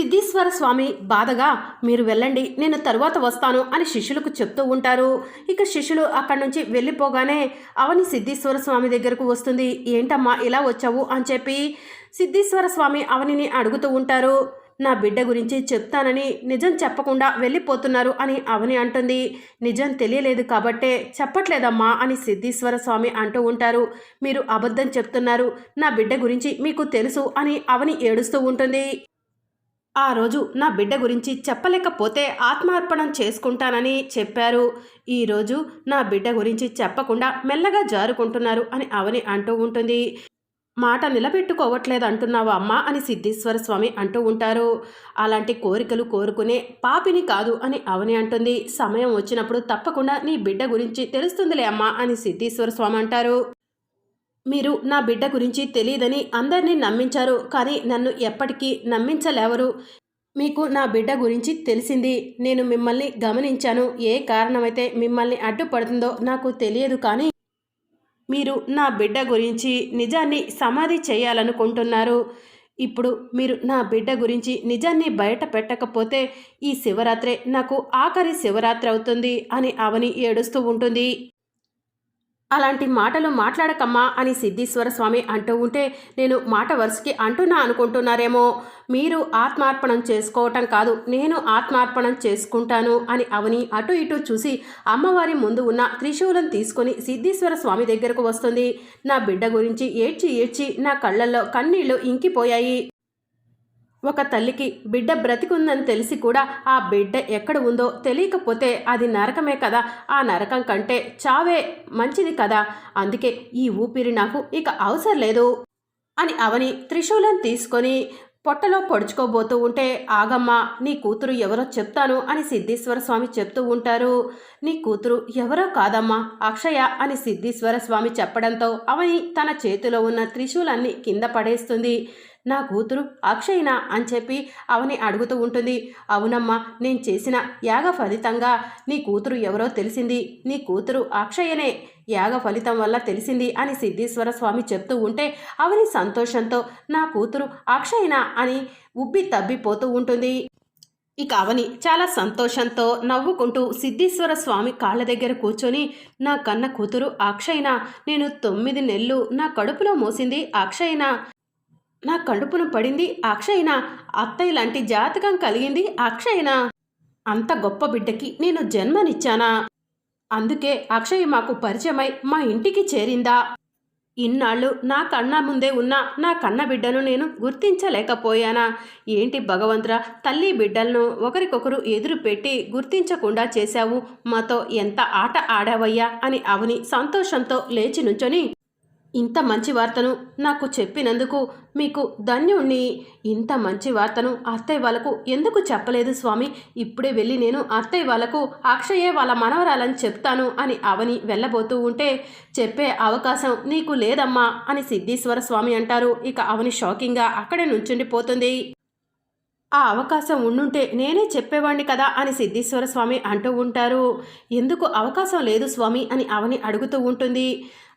సిద్ధీశ్వర స్వామి బాధగా మీరు వెళ్ళండి నేను తరువాత వస్తాను అని శిష్యులకు చెప్తూ ఉంటారు. ఇక శిష్యులు అక్కడి నుంచి వెళ్ళిపోగానే అవని సిద్ధీశ్వర స్వామి దగ్గరకు వస్తుంది. ఏంటమ్మా ఇలా వచ్చావు? అని చెప్పి సిద్ధీశ్వర స్వామి అవనిని అడుగుతూ ఉంటారు. నా బిడ్డ గురించి చెప్తానని నిజం చెప్పకుండా వెళ్ళిపోతున్నారు అని అవని అంటుంది. నిజం తెలియలేదు కాబట్టే చెప్పట్లేదమ్మా అని సిద్ధీశ్వర స్వామి అంటూ ఉంటారు. మీరు అబద్ధం చెప్తున్నారు. నా బిడ్డ గురించి మీకు తెలుసు అని అవని ఏడుస్తూ ఉంటుంది. ఆ రోజు నా బిడ్డ గురించి చెప్పలేకపోతే ఆత్మార్పణం చేసుకుంటానని చెప్పారు. ఈరోజు నా బిడ్డ గురించి చెప్పకుండా మెల్లగా జారుకుంటున్నారు అని అవని అంటూ ఉంటుంది. మాట నిలబెట్టుకోవట్లేదు అంటున్నావా అమ్మా అని సిద్ధేశ్వర స్వామి అంటూ ఉంటారు. అలాంటి కోరికలు కోరుకునే పాపిని కాదు అని అవని అంటుంది. సమయం వచ్చినప్పుడు తప్పకుండా నీ బిడ్డ గురించి తెలుస్తుందిలే అమ్మా అని సిద్ధేశ్వర స్వామి అంటారు. మీరు నా బిడ్డ గురించి తెలియదని అందరినీ నమ్మించారు కానీ నన్ను ఎప్పటికీ నమ్మించలేవరు. మీకు నా బిడ్డ గురించి తెలిసింది. నేను మిమ్మల్ని గమనించాను. ఏ కారణమైతే మిమ్మల్ని అడ్డుపడుతుందో నాకు తెలియదు కానీ మీరు నా బిడ్డ గురించి నిజాన్ని సమాధి చేయాలనుకుంటున్నారు. ఇప్పుడు మీరు నా బిడ్డ గురించి నిజాన్ని బయట పెట్టకపోతే ఈ శివరాత్రే నాకు ఆఖరి శివరాత్రి అవుతుంది అని అవని ఏడుస్తూ ఉంటుంది. అలాంటి మాటలు మాట్లాడకమ్మా అని సిద్ధీశ్వర స్వామి అంటూ ఉంటే నేను మాట వరుసకి అంటున్నా అనుకుంటున్నారేమో. మీరు ఆత్మార్పణం చేసుకోవటం కాదు నేను ఆత్మార్పణం చేసుకుంటాను అని అవని అటు ఇటు చూసి అమ్మవారి ముందు ఉన్న త్రిశూలం తీసుకొని సిద్ధీశ్వర స్వామి దగ్గరకు వస్తుంది. నా బిడ్డ గురించి ఏడ్చి ఏడ్చి నా కళ్ళల్లో కన్నీళ్ళు ఇంకిపోయాయి. ఒక తల్లికి బిడ్డ బ్రతికుందని తెలిసి కూడా ఆ బిడ్డ ఎక్కడ ఉందో తెలియకపోతే అది నరకమే కదా. ఆ నరకం కంటే చావే మంచిది కదా. అందుకే ఈ ఊపిరి నాకు ఇక అవసరం లేదు అని అవని త్రిశూలం తీసుకొని పొట్టలో పొడుచుకోబోతూ ఉంటే ఆగమ్మ నీ కూతురు ఎవరో చెప్తాను అని సిద్ధేశ్వర స్వామి చెప్తూ ఉంటారు. నీ కూతురు ఎవరో కాదమ్మా అక్షయ అని సిద్ధేశ్వర స్వామి చెప్పడంతో అవని తన చేతిలో ఉన్న త్రిశూలాన్ని కింద పడేస్తుంది. నా కూతురు అక్షయ్నా అని చెప్పి అవని అడుగుతూ ఉంటుంది. అవునమ్మా నేను చేసిన యాగ ఫలితంగా నీ కూతురు ఎవరో తెలిసింది. నీ కూతురు అక్షయనే యాగ ఫలితం వల్ల తెలిసింది అని సిద్ధేశ్వర స్వామి చెప్తూ ఉంటే అవని సంతోషంతో నా కూతురు అక్షయనా అని ఉబ్బి తబ్బిపోతూ ఉంటుంది. ఇక అవని చాలా సంతోషంతో నవ్వుకుంటూ సిద్ధేశ్వర స్వామి కాళ్ళ దగ్గర కూర్చొని నా కన్న కూతురు అక్షయ్న నేను తొమ్మిది నెలలు నా కడుపులో మోసింది అక్షయ్న. నా కడుపున పడింది అక్షయ్న. అత్తయ్య లాంటి జాతకం కలిగింది అక్షయ్న. అంత గొప్ప బిడ్డకి నేను జన్మనిచ్చానా? అందుకే అక్షయ్ మాకు పరిచయమై మా ఇంటికి చేరిందా? ఇన్నాళ్ళు నా కన్న ముందే ఉన్న నా కన్న బిడ్డను నేను గుర్తించలేకపోయానా? ఏంటి భగవంతురా తల్లి బిడ్డలను ఒకరికొకరు ఎదురు పెట్టి గుర్తించకుండా చేశావు? మాతో ఎంత ఆట ఆడావయ్యా? అని అవని సంతోషంతో లేచి నుంచొని ఇంత మంచి వార్తను నాకు చెప్పినందుకు మీకు ధన్యుణ్ణి. ఇంత మంచి వార్తను అత్తయ్య వాళ్ళకు ఎందుకు చెప్పలేదు స్వామి? ఇప్పుడే వెళ్ళి నేను అత్తయ్య వాళ్ళకు అక్షయే వాళ్ళ మనవరాలని చెప్తాను అని అవని వెళ్ళబోతూ ఉంటే చెప్పే అవకాశం నీకు లేదమ్మా అని సిద్ధేశ్వర స్వామి అంటారు. ఇక అవని షాకింగ్గా అక్కడే నుంచుండిపోతుంది ఆ అవకాశం ఉండుంటే నేనే చెప్పేవాణ్ణి కదా అని సిద్ధేశ్వర స్వామి అంటూ ఉంటారు. ఎందుకు అవకాశం లేదు స్వామి అని అవని అడుగుతూ ఉంటుంది.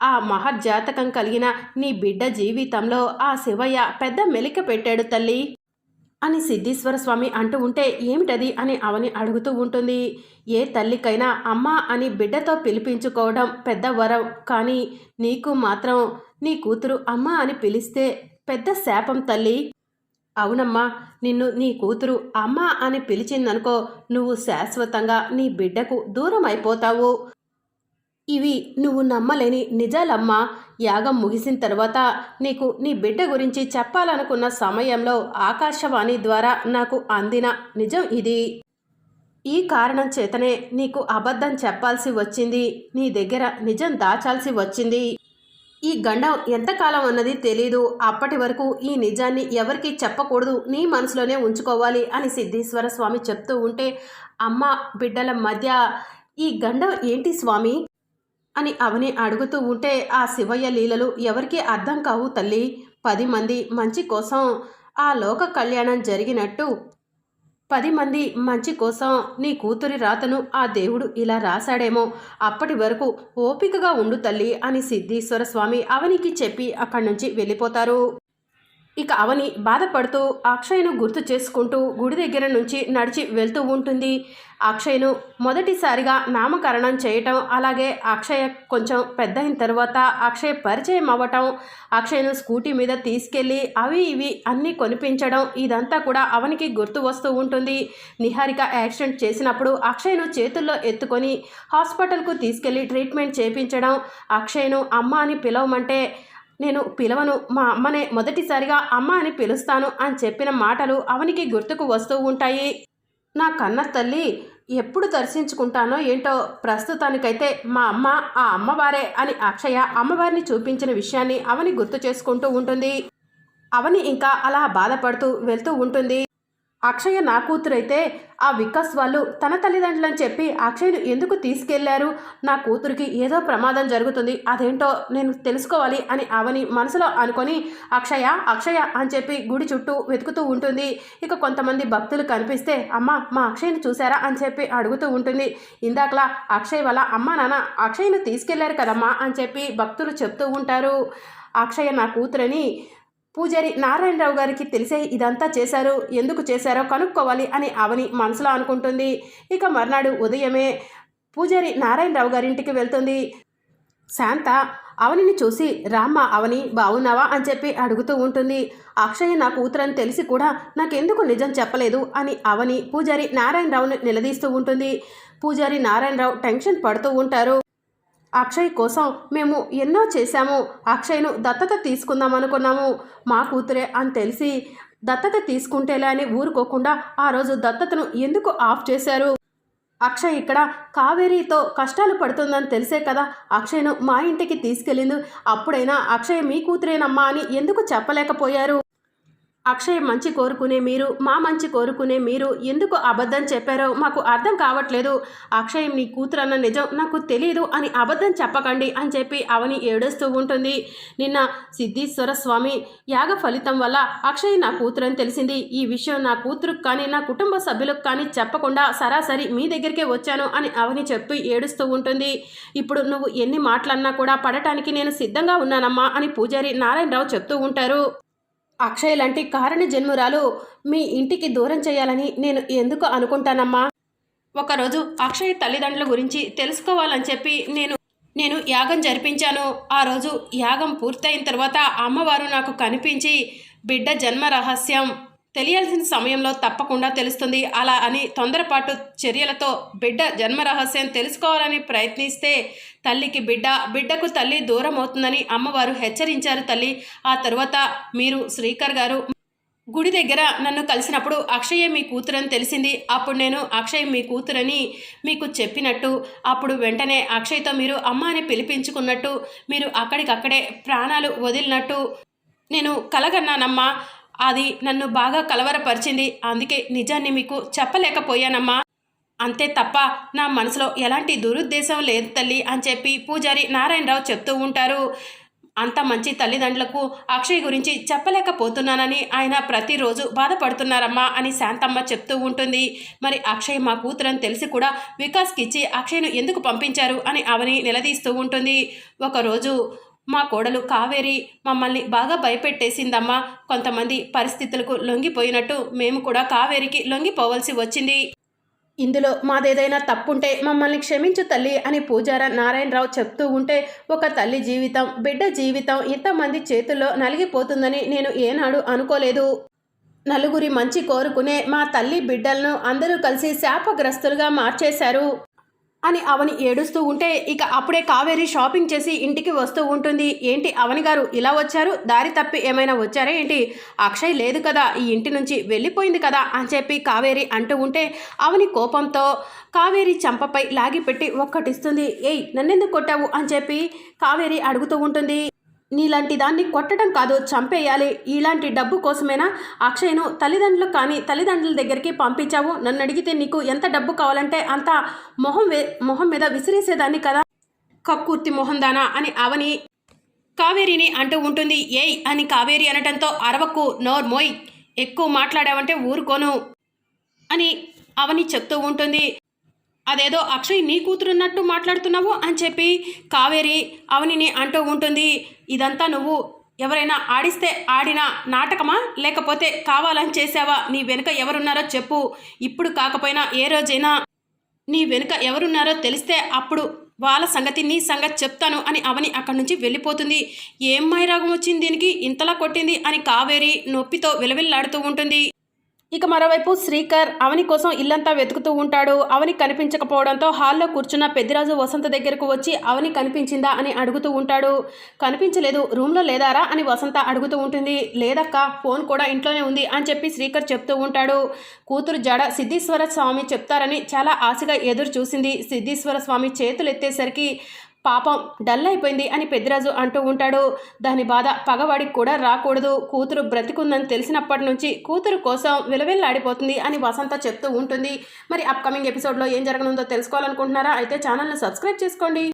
ఆ మహర్జాతకం కలిగిన నీ బిడ్డ జీవితంలో ఆ శివయ్య పెద్ద మెలిక పెట్టాడు తల్లి అని సిద్ధేశ్వర స్వామి అంటూ ఉంటే ఏమిటది అని అవని అడుగుతూ ఉంటుంది. ఏ తల్లికైనా అమ్మ అని బిడ్డతో పిలిపించుకోవడం పెద్ద వరం. కానీ నీకు మాత్రం నీ కూతురు అమ్మ అని పిలిస్తే పెద్ద శాపం తల్లి. అవునమ్మా నిన్ను నీ కూతురు అమ్మ అని పిలిచిందనుకో నువ్వు శాశ్వతంగా నీ బిడ్డకు దూరం అయిపోతావు ఇవి నువ్వు నమ్మలేని నిజాలమ్మా. యాగం ముగిసిన తర్వాత నీకు నీ బిడ్డ గురించి చెప్పాలనుకున్న సమయంలో ఆకాశవాణి ద్వారా నాకు అందిన నిజం ఇది. ఈ కారణం చేతనే నీకు అబద్ధం చెప్పాల్సి వచ్చింది. నీ దగ్గర నిజం దాచాల్సి వచ్చింది. ఈ గండం ఎంతకాలం అన్నది తెలీదు. అప్పటి వరకు ఈ నిజాన్ని ఎవరికి చెప్పకూడదు. నీ మనసులోనే ఉంచుకోవాలి అని సిద్ధేశ్వర స్వామి చెప్తూ ఉంటే అమ్మ బిడ్డల మధ్య ఈ గండం ఏంటి స్వామి? అని అవని అడుగుతూ ఉంటే ఆ శివయ్య లీలలు ఎవరికీ అర్థం కావు తల్లి. పది మంది మంచి కోసం ఆ లోక కళ్యాణం జరిగినట్టు. పది మంది మంచి కోసం నీ కూతురి రాతను ఆ దేవుడు ఇలా రాశాడేమో. అప్పటి వరకు ఓపికగా ఉండు తల్లి అని సిద్ధేశ్వర స్వామి అవనికి చెప్పి అక్కడి నుంచి వెళ్ళిపోతారు. ఇక అవని బాధపడుతూ అక్షయ్ను గుర్తు చేసుకుంటూ గుడి దగ్గర నుంచి నడిచి వెళ్తూ ఉంటుంది. అక్షయ్ను మొదటిసారిగా నామకరణం చేయటం అలాగే అక్షయ కొంచెం పెద్ద అయిన తర్వాత అక్షయ్ పరిచయం అవ్వటం అక్షయ్ను స్కూటీ మీద తీసుకెళ్ళి అవి ఇవి అన్నీ కొనిపించడం ఇదంతా కూడా అవనికి గుర్తు వస్తూ ఉంటుంది. నిహారిక యాక్సిడెంట్ చేసినప్పుడు అక్షయ్ను చేతుల్లో ఎత్తుకొని హాస్పిటల్కు తీసుకెళ్ళి ట్రీట్మెంట్ చేయించడం అక్షయ్ను అమ్మ అని పిలవమంటే నేను పిలవను మా అమ్మనే మొదటిసారిగా అమ్మ అని పిలుస్తాను అని చెప్పిన మాటలు అవనికి గుర్తుకు వస్తూ ఉంటాయి. నా కన్న తల్లి ఎప్పుడు దర్శించుకుంటానో ఏంటో ప్రస్తుతానికైతే మా అమ్మ ఆ అమ్మవారే అని అక్షయ అమ్మవారిని చూపించిన విషయాన్ని అవని గుర్తు చేసుకుంటూ ఉంటుంది. అవని ఇంకా అలా బాధపడుతూ వెళ్తూ ఉంటుంది. అక్షయ నా కూతురైతే ఆ వికాస్ వాళ్ళు తన తల్లిదండ్రులని చెప్పి అక్షయ్ను ఎందుకు తీసుకెళ్ళారు? నా కూతురికి ఏదో ప్రమాదం జరుగుతుంది అదేంటో నేను తెలుసుకోవాలి అని అవని మనసులో అనుకొని అక్షయ అక్షయ అని చెప్పి గుడి చుట్టూ వెతుకుతూ ఉంటుంది. ఇక కొంతమంది భక్తులు కనిపిస్తే అమ్మ మా అక్షయ్ను చూసారా అని చెప్పి అడుగుతూ ఉంటుంది. ఇందాకలా అక్షయ్ వల్ల అమ్మ నాన్న అక్షయ్ను తీసుకెళ్ళారు కదమ్మా అని చెప్పి భక్తులు చెప్తూ ఉంటారు. అక్షయ నా కూతురని పూజారి నారాయణరావు గారికి తెలిసే ఇదంతా చేశారు. ఎందుకు చేశారో కనుక్కోవాలి అని అవని మనసులో అనుకుంటుంది. ఇక మర్నాడు ఉదయమే పూజారి నారాయణరావు గారింటికి వెళ్తుంది. శాంత అవనిని చూసి రామ్మ అవని బాగున్నావా అని చెప్పి అడుగుతూ ఉంటుంది. అక్షయ్ నా కూతురని తెలిసి కూడా నాకెందుకు నిజం చెప్పలేదు? అని అవని పూజారి నారాయణరావును నిలదీస్తూ ఉంటుంది. పూజారి నారాయణరావు టెన్షన్ పడుతూ ఉంటారు. అక్షయ్ కోసం మేము ఎన్నో చేశాము. అక్షయ్ను దత్తత తీసుకుందాం అనుకున్నాము మా కూతురే అని తెలిసి దత్తత తీసుకుంటేలే అని ఊరుకోకుండా ఆ రోజు దత్తతను ఎందుకు ఆఫ్ చేశారు? అక్షయ్ ఇక్కడ కావేరీతో కష్టాలు పడుతుందని తెలిసే కదా అక్షయ్ను మా ఇంటికి తీసుకెళ్ళింది. అప్పుడైనా అక్షయ్ మీ కూతురేనమ్మా అని ఎందుకు చెప్పలేకపోయారు? అక్షయ్ మంచి కోరుకునే మీరు మా మంచి కోరుకునే మీరు ఎందుకు అబద్ధం చెప్పారో మాకు అర్థం కావట్లేదు. అక్షయ్ నీ కూతురన్న నిజం నాకు తెలియదు అని అబద్ధం చెప్పకండి అని చెప్పి అవని ఏడుస్తూ ఉంటుంది. నిన్న సిద్ధీశ్వర స్వామి యాగ ఫలితం వల్ల అక్షయ్ నా కూతురు అని తెలిసింది. ఈ విషయం నా కూతురుకు కానీ నా కుటుంబ సభ్యులకు కానీ చెప్పకుండా సరాసరి మీ దగ్గరికే వచ్చాను అని అవని చెప్పి ఏడుస్తూ ఉంటుంది. ఇప్పుడు నువ్వు ఎన్ని మాటలన్నా కూడా పడటానికి నేను సిద్ధంగా ఉన్నానమ్మా అని పూజారి నారాయణరావు చెప్తూ ఉంటారు. అక్షయ్ లాంటి కారణ జన్మురాలు మీ ఇంటికి దూరం చేయాలని నేను ఎందుకు అనుకుంటానమ్మా? ఒకరోజు అక్షయ్ తల్లిదండ్రుల గురించి తెలుసుకోవాలని చెప్పి నేను నేను యాగం జరిపించాను. ఆ రోజు యాగం పూర్తయిన తర్వాత అమ్మవారు నాకు కనిపించి బిడ్డ జన్మ రహస్యం తెలియాల్సిన సమయంలో తప్పకుండా తెలుస్తుంది. అలా అని తొందరపాటు చర్యలతో బిడ్డ జన్మ రహస్యం తెలుసుకోవాలని ప్రయత్నిస్తే తల్లికి బిడ్డ బిడ్డకు తల్లి దూరం అవుతుందని అమ్మవారు హెచ్చరించారు తల్లి. ఆ తరువాత మీరు శ్రీకర్ గారు గుడి దగ్గర నన్ను కలిసినప్పుడు అక్షయ మీ కూతురని తెలిసింది. అప్పుడు నేను అక్షయ్ మీ కూతురని మీకు చెప్పినట్టు అప్పుడు వెంటనే అక్షయ్తో మీరు అమ్మ అని పిలిపించుకున్నట్టు మీరు అక్కడికక్కడే ప్రాణాలు వదిలినట్టు నేను కలగన్నానమ్మా. అది నన్ను బాగా కలవరపరిచింది. అందుకే నిజాన్ని మీకు చెప్పలేకపోయానమ్మా. అంతే తప్ప నా మనసులో ఎలాంటి దురుద్దేశం లేదు తల్లి అని చెప్పి పూజారి నారాయణరావు చెప్తూ ఉంటారు. అంత మంచి తల్లిదండ్రులకు అక్షయ్ గురించి చెప్పలేకపోతున్నానని ఆయన ప్రతిరోజు బాధపడుతున్నారమ్మా అని శాంతమ్మ చెప్తూ ఉంటుంది. మరి అక్షయ్ మా కూతురని తెలిసి కూడా వికాస్కి ఇచ్చి అక్షయ్ను ఎందుకు పంపించారు అని అవని నిలదీస్తూ ఉంటుంది. ఒకరోజు మా కోడలు కావేరి మమ్మల్ని బాగా భయపెట్టేసిందమ్మా. కొంతమంది పరిస్థితులకు లొంగిపోయినట్టు మేము కూడా కావేరికి లొంగిపోవలసి వచ్చింది. ఇందులో మాదేదైనా తప్పుంటే మమ్మల్ని క్షమించు తల్లి అని పూజార నారాయణరావు చెప్తూ ఉంటే ఒక తల్లి జీవితం బిడ్డ జీవితం ఇంతమంది చేతుల్లో నలిగిపోతుందని నేను ఏనాడు అనుకోలేదు. నలుగురి మంచి కోరుకునే మా తల్లి బిడ్డలను అందరూ కలిసి శాపగ్రస్తులుగా మార్చేశారు. అని అవని ఏడుస్తూ ఉంటే ఇక అప్పుడే కావేరి షాపింగ్ చేసి ఇంటికి వస్తూ ఉంటుంది. ఏంటి అవని గారు ఇలా వచ్చారు? దారి తప్పి ఏమైనా వచ్చారా ఏంటి? అక్షయ్ లేదు కదా ఈ ఇంటి నుంచి వెళ్ళిపోయింది కదా అని చెప్పి కావేరి అంటూ ఉంటే అవని కోపంతో కావేరి చంపపై లాగిపెట్టి ఒక్కటిస్తుంది. ఏయ్ నన్నెందుకు కొట్టావు? అని చెప్పి కావేరి అడుగుతూ ఉంటుంది. నీలాంటి దాన్ని కొట్టడం కాదు చంపేయాలి. ఇలాంటి డబ్బు కోసమేనా? అక్షయ్ను తల్లిదండ్రులు కానీ తల్లిదండ్రుల దగ్గరికి పంపించావు. నన్ను అడిగితే నీకు ఎంత డబ్బు కావాలంటే అంత మొహం వే మొహం మీద విసిరేసేదాన్ని కదా? కక్కుర్తి మొహం దానా అని అవని కావేరిని అంటూ ఉంటుంది. ఏయ్ అని కావేరి అనటంతో అరవకు నోర్ మోయ్. ఎక్కువ మాట్లాడావంటే ఊరుకోను అని అవని చెప్తూ ఉంటుంది. అదేదో అక్షయ్ నీ కూతురున్నట్టు మాట్లాడుతున్నావు అని చెప్పి కావేరి అవనిని అంటూ ఉంటుంది. ఇదంతా నువ్వు ఎవరైనా ఆడిస్తే ఆడిన నాటకమా? లేకపోతే కావాలని చేసావా నీ వెనుక ఎవరున్నారో చెప్పు. ఇప్పుడు కాకపోయినా ఏ రోజైనా నీ వెనుక ఎవరున్నారో తెలిస్తే అప్పుడు వాళ్ళ సంగతి నీ సంగతి చెప్తాను అని అవని అక్కడి నుంచి వెళ్ళిపోతుంది. ఏం మైరాగం వచ్చింది దీనికి? ఇంతలా కొట్టింది అని కావేరి నొప్పితో విలవిల్లాడుతూ ఉంటుంది. ఇక మరోవైపు శ్రీకర్ అవని కోసం ఇల్లంతా వెతుకుతూ ఉంటాడు. అవని కనిపించకపోవడంతో హాల్లో కూర్చున్న పెద్దిరాజు వసంత దగ్గరకు వచ్చి అవని కనిపించిందా అని అడుగుతూ ఉంటాడు. కనిపించలేదు. రూమ్లో లేదారా అని వసంత అడుగుతూ ఉంటుంది. లేదక్క ఫోన్ కూడా ఇంట్లోనే ఉంది అని చెప్పి శ్రీకర్ చెప్తూ ఉంటాడు. కూతురు జడ సిద్ధీశ్వర స్వామి చెప్తారని చాలా ఆశగా ఎదురు చూసింది. సిద్ధీశ్వర స్వామి చేతులు ఎత్తేసరికి పాపం డల్ అయిపోయింది అని పెద్దిరాజు అంటూ ఉంటాడు. దాని బాధ పగవాడికి కూడా రాకూడదు. కూతురు బ్రతికుందని తెలిసినప్పటి నుంచి కూతురు కోసం విలవిల్లాడిపోతుంది అని వసంత చెప్తూ ఉంటుంది. మరి అప్కమింగ్ ఎపిసోడ్లో ఏం జరగనుందో తెలుసుకోవాలనుకుంటున్నారా? అయితే ఛానల్ని సబ్స్క్రైబ్ చేసుకోండి.